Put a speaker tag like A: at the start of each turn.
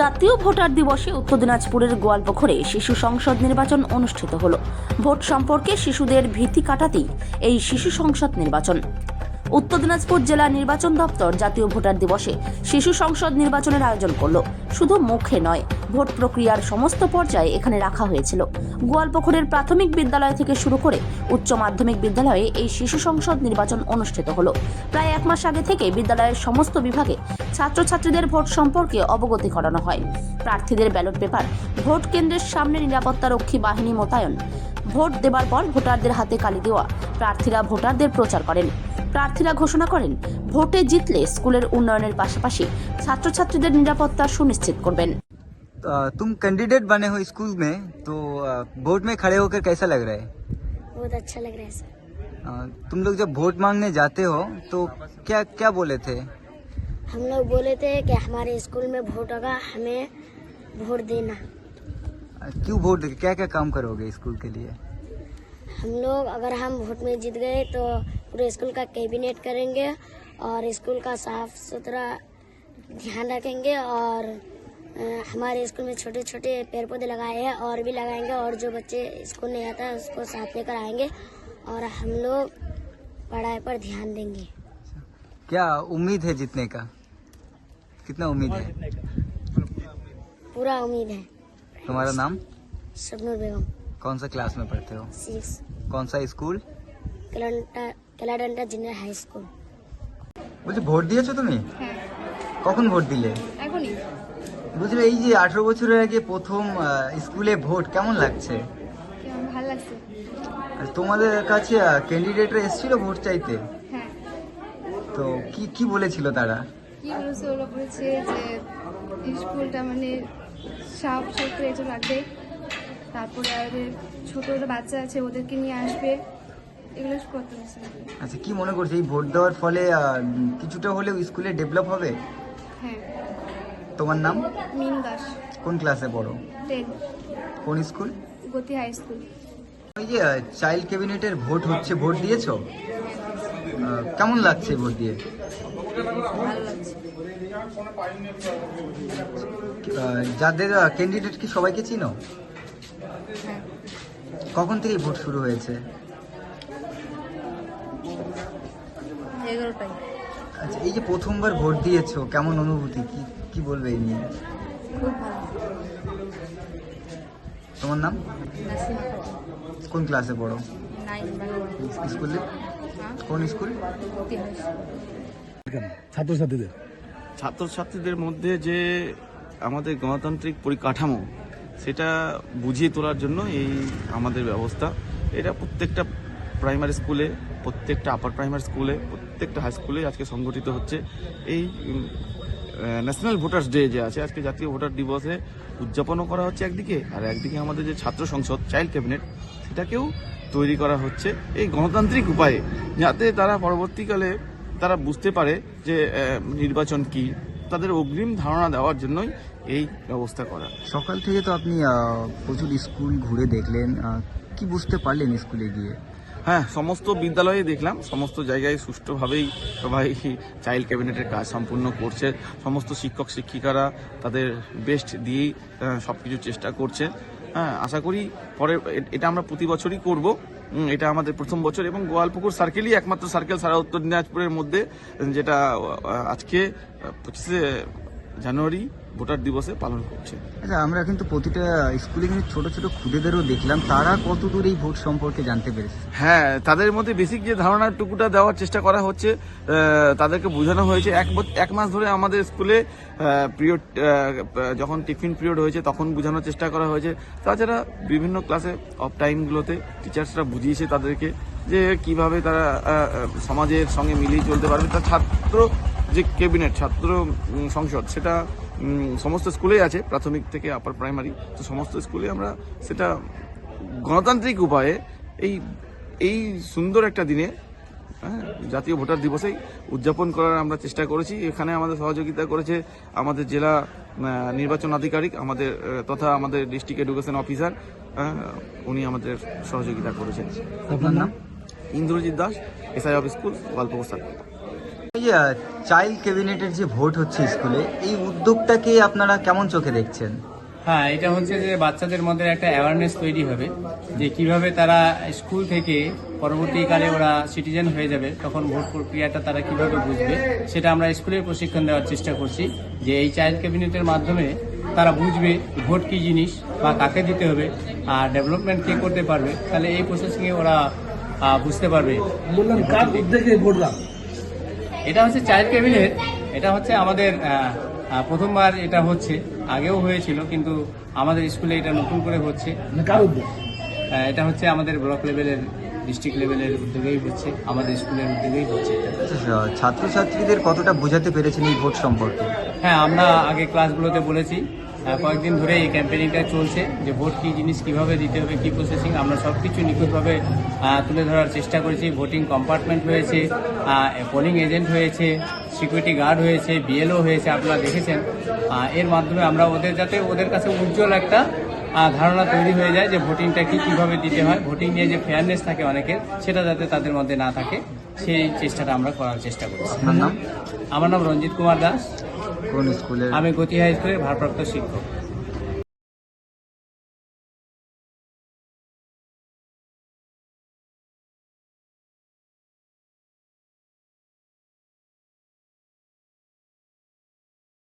A: জাতীয় ভোটার দিবসে উত্তর দিনাজপুরের গোয়ালপুকুরে শিশু সংসদ নির্বাচন অনুষ্ঠিত হল। ভোট সম্পর্কে শিশুদের ভীতি কাটাতেই এই শিশু সংসদ নির্বাচন। উত্তর দিনাজপুর জেলা নির্বাচন দপ্তর জাতীয় ভোটার দিবসে শিশু সংসদ নির্বাচনের আয়োজন করল। শুধু মুখে নয়, ভোট প্রক্রিয়ার সমস্ত পর্যায়ে এখানে রাখা হয়েছিল। গোয়ালপুকুরের প্রাথমিক বিদ্যালয় থেকে শুরু করে উচ্চ মাধ্যমিক বিদ্যালয়ে এই শিশু সংসদ নির্বাচন অনুষ্ঠিত হলো। প্রায় এক মাস আগে থেকে বিদ্যালয়ের সমস্ত বিভাগে ছাত্রছাত্রীদের ভোট সম্পর্কে অবগতি করানো হয়। প্রার্থীদের ব্যালট পেপার, ভোট কেন্দ্রের সামনে নিরাপত্তারক্ষী বাহিনী মোতায়েন। ভোট দেবার পর ভোটারদের হাতে কালি দেওয়া, প্রার্থীরা ভোটারদের প্রচার করেন। প্রার্থীরা ঘোষণা করেন ভোটে জিতলে স্কুলের উন্নয়নের পাশাপাশি ছাত্রছাত্রীদের নিরাপত্তা সুনিশ্চিত করবেন
B: अ, तुम कैंडिडेट बने हो स्कूल में तो अ, वोट में खड़े होकर कैसा लग रहा है
C: बहुत अच्छा लग रहा है सर
B: अ, तुम लोग जब वोट मांगने जाते हो तो क्या क्या बोले थे
C: हम लोग बोले थे कि हमारे स्कूल में वोट होगा हमें वोट देना
B: अ, क्यों वोट क्या क्या काम करोगे स्कूल के लिए
C: हम लोग अगर हम वोट में जीत गए तो पूरे स्कूल का कैबिनेट करेंगे और स्कूल का साफ़ सुथरा ध्यान रखेंगे और हमारे स्कूल में छोटे छोटे पेड़ पौधे लगाए हैं और भी लगाएँगे और जो बच्चे स्कूल नहीं आता है उसको साथ लेकर आएँगे और हम लोग पढ़ाई पर ध्यान देंगे।
B: क्या उम्मीद है जीतने का? कितना उम्मीद है?
C: पूरा उम्मीद है।
B: तुम्हारा नाम?
C: शबनूर बेगम।
B: कौन सा क्लास में पढ़ते हो?
C: सिक्स
B: कौन सा
C: school? Keladanta junior high school
B: বলছি ভোট দিয়েছ তুমি?
D: হ্যাঁ।
B: কখন ভোট দিলে?
D: এখনই।
B: বুঝলে এই যে আঠারো বছরের আগে প্রথম আহ, স্কুলে ভোট কেমন লাগছে?
D: কেমন ভালো লাগছে?
B: আর তোমাদের কাছে ক্যান্ডিডেটরা এসেছিল ভোট চাইতে?
D: হ্যাঁ।
B: তো কি কি বলেছিল তারা?
D: কি বলেছে? ওরা বলেছে যে স্কুলটা মানে সাফ সুতরে একটু রাখবে তারপরে ছোটো ছোটো বাচ্চা আছে ওদেরকে নিয়ে আসবে। এগুলো করতে বলছে
B: আচ্ছা কি মনে করছ? এই ভোট দেওয়ার ফলে কিছুটা হলেও স্কুলে ডেভেলপ হবে?
D: হ্যাঁ।
B: তোমার নাম?
D: মিনু দাস।
B: কোন ক্লাসে পড়ো?
D: টেন।
B: কোন স্কুল?
D: গতি হাই স্কুল।
B: ওই যে চাইল্ড ক্যাবিনেটের ভোট হচ্ছে ভোট দিয়েছ? কেমন লাগছে ভোট দিয়ে? যাদের ক্যান্ডিডেট কি সবাইকে চিনো?
D: হ্যাঁ।
B: কখন থেকে ভোট শুরু হয়েছে? আচ্ছা এই যে প্রথমবার ভোট দিয়েছ কেমন অনুভূতি? কি কি বলবে এই নিয়ে? তোমার নাম? কোন ক্লাসে পড়ো? স্কুলে? কোন স্কুল?
E: ছাত্রছাত্রীদের?
F: ছাত্রছাত্রীদের মধ্যে যে আমাদের গণতান্ত্রিক পরিকাঠামো সেটা বুঝিয়ে তোলার জন্য এই আমাদের ব্যবস্থা। এটা প্রত্যেকটা প্রাইমারি স্কুলে প্রত্যেকটা আপার প্রাইমারি স্কুলে প্রত্যেকটা হাই স্কুলে আজকে সংগঠিত হচ্ছে। এই ন্যাশনাল ভোটার্স ডে যে আছে, আজকে জাতীয় ভোটার দিবসে উদযাপনও করা হচ্ছে একদিকে, আর একদিকে আমাদের যে ছাত্র সংসদ চাইল্ড ক্যাবিনেট সেটাকেও তৈরি করা হচ্ছে এই গণতান্ত্রিক উপায়ে, যাতে তারা পরবর্তীকালে তারা বুঝতে পারে যে নির্বাচন কি, তাদের অগ্রিম ধারণা দেওয়ার জন্যই এই ব্যবস্থা করা।
B: সকাল থেকে তো আপনি প্রচুর স্কুল ঘুরে দেখলেন কি বুঝতে পারলেন স্কুলে গিয়ে?
F: হ্যাঁ সমস্ত বিদ্যালয়ে দেখলাম, সমস্ত জায়গায় সুষ্ঠুভাবেই সবাই চাইল্ড ক্যাবিনেটের কাজ সম্পূর্ণ করছে। সমস্ত শিক্ষক, শিক্ষিকারা তাদের বেস্ট দিয়েই সব কিছু চেষ্টা করছে। হ্যাঁ আশা করি পরে এটা আমরা প্রতি বছরই করব। এটা আমাদের প্রথম বছর এবং গোয়ালপুকুর সার্কেলই একমাত্র সার্কেল সারা উত্তর দিনাজপুরের মধ্যে, যেটা আজকে পঁচিশে জানুয়ারি ভোটার দিবসে পালন করছে।
B: আচ্ছা আমরা কিন্তু প্রতিটা স্কুলে কিন্তু ছোট ছোট খুদেদেরও দেখলাম তারা কতদূর এই ভোট সম্পর্কে জানতে পেরেছে?
F: হ্যাঁ তাদের মধ্যে বেসিক যে ধারণার টুকুটা দেওয়ার চেষ্টা করা হচ্ছে তাদেরকে বোঝানো হয়েছে। এক এক মাস ধরে আমাদের স্কুলে পিরিয়ড যখন টিফিন পিরিয়ড হয়েছে তখন বোঝানোর চেষ্টা করা হয়েছে। তাছাড়া বিভিন্ন ক্লাসে অফ টাইমগুলোতে টিচার্সরা বুঝিয়েছে তাদেরকে যে কীভাবে তারা সমাজের সঙ্গে মিলিয়ে চলতে পারবে। তার ছাত্র যে ক্যাবিনেট ছাত্র সংসদ সেটা সমস্ত স্কুলেই আছে প্রাথমিক থেকে আপার প্রাইমারি তো সমস্ত স্কুলে আমরা সেটা গণতান্ত্রিক উপায়ে এই এই সুন্দর একটা দিনে হ্যাঁ, জাতীয় ভোটার দিবসেই উদযাপন করার আমরা চেষ্টা করেছি। এখানে আমাদের সহযোগিতা করেছে আমাদের জেলা নির্বাচন আধিকারিক আমাদের তথা আমাদের ডিস্ট্রিক্ট এডুকেশন অফিসার উনি আমাদের সহযোগিতা করেছেন।
B: আপনার নাম?
F: Indrajit Das SI of school গল্প
B: চাইল্ড ক্যাবিনেটের যে ভোট হচ্ছে স্কুলে এই উদ্যোগটাকে আপনারা কেমন চোখে দেখছেন?
E: হ্যাঁ এটা হচ্ছে যে বাচ্চাদের মধ্যে একটা অ্যাওয়ারনেস তৈরি হবে যে কীভাবে তারা স্কুল থেকে পরবর্তীকালে ওরা সিটিজেন হয়ে যাবে তখন ভোট প্রক্রিয়াটা তারা কীভাবে বুঝবে সেটা আমরা স্কুলে প্রশিক্ষণ দেওয়ার চেষ্টা করছি যে এই চাইল্ড ক্যাবিনেটের মাধ্যমে তারা বুঝবে ভোট কি জিনিস বা কাকে দিতে হবে আর ডেভেলপমেন্ট কে করতে পারবে তাহলে এই প্রসেসিংয়ে ওরা বুঝতে পারবে। এটা হচ্ছে চায়ের ক্যাবিনেট এটা হচ্ছে আমাদের প্রথমবার এটা হচ্ছে আগেও হয়েছিল কিন্তু আমাদের স্কুলে এটা নতুন করে হচ্ছে। আহ, এটা হচ্ছে আমাদের ব্লক লেভেলের ডিস্ট্রিক্ট লেভেলের উদ্যোগেই হচ্ছে আমাদের স্কুলের উদ্যোগেই হচ্ছে
B: আচ্ছা, ছাত্রছাত্রীদের কতটা বোঝাতে পেরেছেন এই ভোট সম্পর্কে?
E: হ্যাঁ আমরা আগে ক্লাসগুলোতে বলেছি কয়েকদিন ধরে এই ক্যাম্পেইনিংটা চলছে যে ভোট কি জিনিস কীভাবে দিতে হবে, কি প্রসেসিং আমরা সব কিছু নিখুঁতভাবে তুলে ধরার চেষ্টা করেছি। ভোটিং কম্পার্টমেন্ট হয়েছে পোলিং এজেন্ট হয়েছে সিকিউরিটি গার্ড হয়েছে বিএলও হয়েছে, আপনারা দেখেছেন। এর মাধ্যমে আমরা ওদের যাতে ওদের কাছে উজ্জ্বল একটা ধারণা তৈরি হয়ে যায় যে ভোটিংটা কি কীভাবে দিতে হয়। ভোটিং নিয়ে যে ফেয়ারনেস থাকে অনেকের, সেটা যাতে তাদের মধ্যে না থাকে। সেই চেষ্টাটা আমরা করার চেষ্টা করেছি।
B: নাম?
E: আমার নাম রঞ্জিত কুমার দাস।
B: কোন স্কুলে
E: আমি গতি হাই স্কুলের ভারপ্রাপ্ত শিক্ষক।